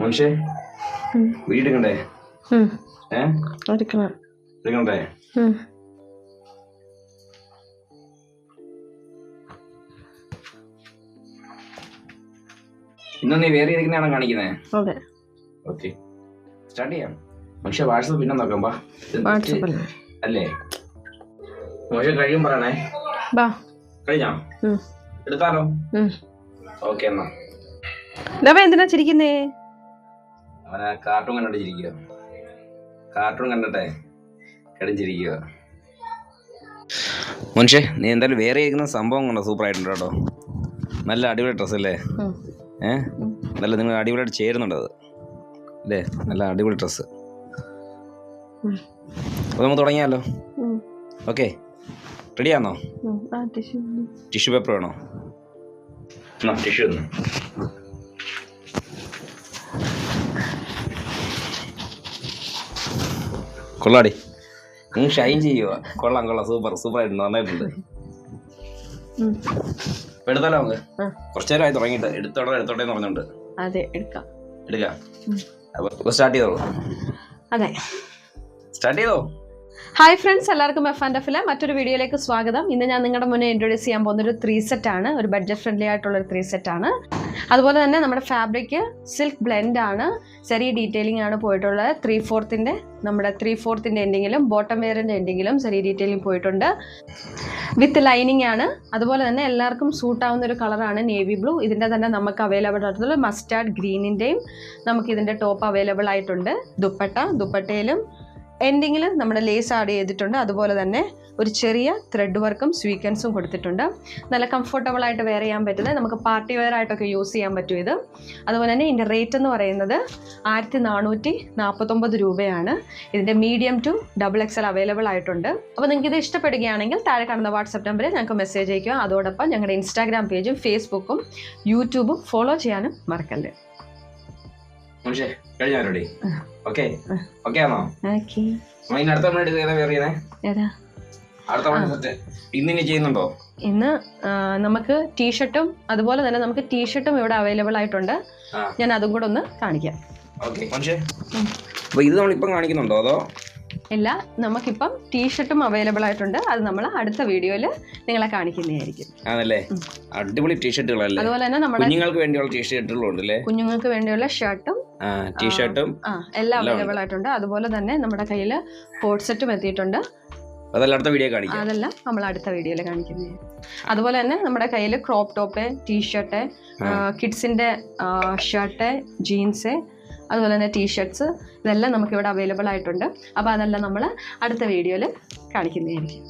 മനുഷ്യ വീടെടുക്കണ്ടേ? എടുക്കണ്ടേ? ഇന്ന് നീ വേറെ ഇരിക്കുന്നതാണോ കാണിക്കുന്നത് ഓക്കെ. സ്റ്റാർട്ട് ചെയ്യാം. പക്ഷെ വാട്സപ്പ് പിന്നെ നോക്കാം ബാ അല്ലേ? മോശം കഴിയും പറയണേ. ബാ കഴിഞ്ഞോ. എടുത്താലോ. ഓക്കെ എന്നാ. എന്തിനാ ചിരിക്കുന്നേ? അവനെ കാർട്ടൂൺ കണ്ടിട്ട് ചിരിക്കുക കാർട്ടൂൺ കണ്ടട്ടെ കിടഞ്ചിരിക്കുക മനുഷ്യ നീ എന്തായാലും വേറെ കേൾക്കുന്ന സംഭവം കണ്ടോ? സൂപ്പർ ആയിട്ടുണ്ട് കേട്ടോ. നല്ല അടിപൊളി ഡ്രസ്സ് അല്ലേ? ഏഹ് നല്ല നിങ്ങൾ അടിപൊളിയായിട്ട് ചേരുന്നുണ്ട് അത്. അല്ലേ? നല്ല അടിപൊളി ഡ്രസ്സ് അപ്പോൾ നമുക്ക് തുടങ്ങിയാലോ. ഓക്കെ റെഡിയാണോ ആണോ? ആ ടിഷ്യൂ ടിഷ്യൂ പേപ്പർ വേണോ? ടിഷ്യൂ ഒന്ന് കൊള്ളാടി. നീ ഷൈൻ ചെയ്യുക കൊള്ളാം കൊള്ളാം. സൂപ്പർ സൂപ്പർ ആയിട്ട് നന്നായിട്ടുണ്ട്. എടുത്താലോ നമുക്ക്. കുറച്ചു നേരമായി തുടങ്ങിയിട്ട്. എടുത്തോടെ എടുത്തോട്ടെ എന്ന് പറഞ്ഞുകൊണ്ട്. അതെ എടുക്കാം. എടുക്കാം. അപ്പൊ സ്റ്റാർട്ട് ചെയ്തോളൂ. അതെ. സ്റ്റാർട്ട് ചെയ്തോ? ഹായ് ഫ്രണ്ട്സ് എല്ലാവർക്കും എഫ് ആൻഡ് എഫിലെ മറ്റൊരു വീഡിയോയിലേക്ക് സ്വാഗതം. ഇന്ന് ഞാൻ നിങ്ങളുടെ മുന്നേ ഇൻട്രൊഡ്യൂസ് ചെയ്യാൻ പോകുന്ന ഒരു ത്രീ സെറ്റ് ആണ്. ഒരു ബഡ്ജറ്റ് ഫ്രണ്ട്ലി ആയിട്ടുള്ള ഒരു ത്രീ സെറ്റ് ആണ്. അതുപോലെ തന്നെ നമ്മുടെ ഫാബ്രിക് സിൽക്ക് ബ്ലെൻഡ് ആണ്. ചെറിയ ഡീറ്റെയിലിംഗ് ആണ് പോയിട്ടുള്ളത്. ത്രീ ഫോർത്തിന്റെ നമ്മുടെ ത്രീ ഫോർത്തിന്റെ എൻഡിങ്ങിലും ബോട്ടം വെയറിന്റെ എൻഡിങ്ങിലും ചെറിയ ഡീറ്റെയിലിംഗ് പോയിട്ടുണ്ട്. വിത്ത് ലൈനിങ് ആണ്. അതുപോലെ തന്നെ എല്ലാവർക്കും സൂട്ട് ആവുന്ന ഒരു കളറാണ് നേവി ബ്ലൂ ഇതിന്റെ തന്നെ നമുക്ക് അവൈലബിൾ ആയിട്ടുള്ളത് മസ്റ്റാർഡ് ഗ്രീനിന്റെയും നമുക്ക് ഇതിന്റെ ടോപ്പ് അവൈലബിൾ ആയിട്ടുണ്ട്. ദുപ്പട്ട ദുപ്പട്ടയിലും എൻഡിങ്ങിൽ നമ്മൾ ലേസ് ആഡ് ചെയ്തിട്ടുണ്ട്. അതുപോലെ തന്നെ ഒരു ചെറിയ ത്രെഡ് വർക്കും സ്വീക്കൻസും കൊടുത്തിട്ടുണ്ട്. നല്ല കംഫർട്ടബിൾ ആയിട്ട് വെയർ ചെയ്യാൻ പറ്റുന്നത് നമുക്ക് പാർട്ടി വെയർ ആയിട്ടൊക്കെ യൂസ് ചെയ്യാൻ പറ്റും ഇത്. അതുപോലെ തന്നെ ഇതിന്റെ റേറ്റ് എന്ന് പറയുന്നത് ആയിരത്തി നാനൂറ്റി നാൽപ്പത്തൊമ്പത് രൂപയാണ് ഇതിന്റെ medium to double XL available ആയിട്ടുണ്ട്. അപ്പോൾ നിങ്ങൾക്ക് ഇത് ഇഷ്ടപ്പെടുകയാണെങ്കിൽ താഴെ കാണുന്ന വാട്സപ്പ് നമ്പറിൽ ഞങ്ങൾക്ക് മെസ്സേജ് അയക്കുക അതോടൊപ്പം ഞങ്ങളുടെ ഇൻസ്റ്റാഗ്രാം പേജും ഫേസ്ബുക്കും യൂട്യൂബും ഫോളോ ചെയ്യാനും മറക്കല്ലേ. മനുഷ്യ കഴിഞ്ഞോ റെഡി ഓക്കെ. ഓക്കേ ആണോ? ഓക്കേ. ഇനി അടുത്ത തവണ ഏതാ വേറെ ഏതാ? അടുത്ത തവണ സെറ്റ് ഇനി ചെയ്യുന്നുണ്ടോ? ഇന്ന് നമുക്ക് ടീഷർട്ടും അതുപോലെ തന്നെ നമുക്ക് ടീഷർട്ടും ഇവിടെ അവൈലബിൾ ആയിട്ടുണ്ട്. ഞാൻ അതും കൂടെ ഒന്ന് കാണിക്കാം. അപ്പൊ ഇത് നമ്മളിപ്പം കാണിക്കുന്നുണ്ടോ അതോ? ഇല്ല നമുക്കിപ്പം ടീഷർട്ടും അവൈലബിൾ ആയിട്ടുണ്ട്. അത് നമ്മൾ അടുത്ത വീഡിയോയിൽ നിങ്ങളെ കാണിക്കുന്നതായിരിക്കും. ആണല്ലേ? അടിപൊളി ടീഷർട്ടുകളല്ലേ? അതുപോലെ തന്നെ നമ്മുടെ കുഞ്ഞുങ്ങൾക്ക് വേണ്ടിയുള്ള ടീഷർട്ടുകളും കുഞ്ഞുങ്ങൾക്ക് വേണ്ടിയുള്ള ഷർട്ടും ടീഷർട്ടും എല്ലാം അവൈലബിൾ ആയിട്ടുണ്ട് അതുപോലെ തന്നെ നമ്മുടെ കയ്യിൽ കോട്ട് സെറ്റും എത്തിയിട്ടുണ്ട്. അതെല്ലാം അടുത്ത വീഡിയോ കാണിക്കാം. അതെല്ലാം നമ്മൾ അടുത്ത വീഡിയോയിൽ കാണിക്കുന്നത്. അതുപോലെ തന്നെ നമ്മുടെ കയ്യിൽ ക്രോപ്പ് ടോപ്പ് ടീഷർട്ട് കിഡ്സിന്റെ ഷർട്ട് ജീൻസ് അതുപോലെ തന്നെ ടീഷർട്ട്സ് ഇതെല്ലാം നമുക്ക് ഇവിടെ അവൈലബിൾ ആയിട്ടുണ്ട്. അപ്പോൾ അതെല്ലാം നമ്മൾ അടുത്ത വീഡിയോയിൽ കാണിക്കുന്നതായിരിക്കും.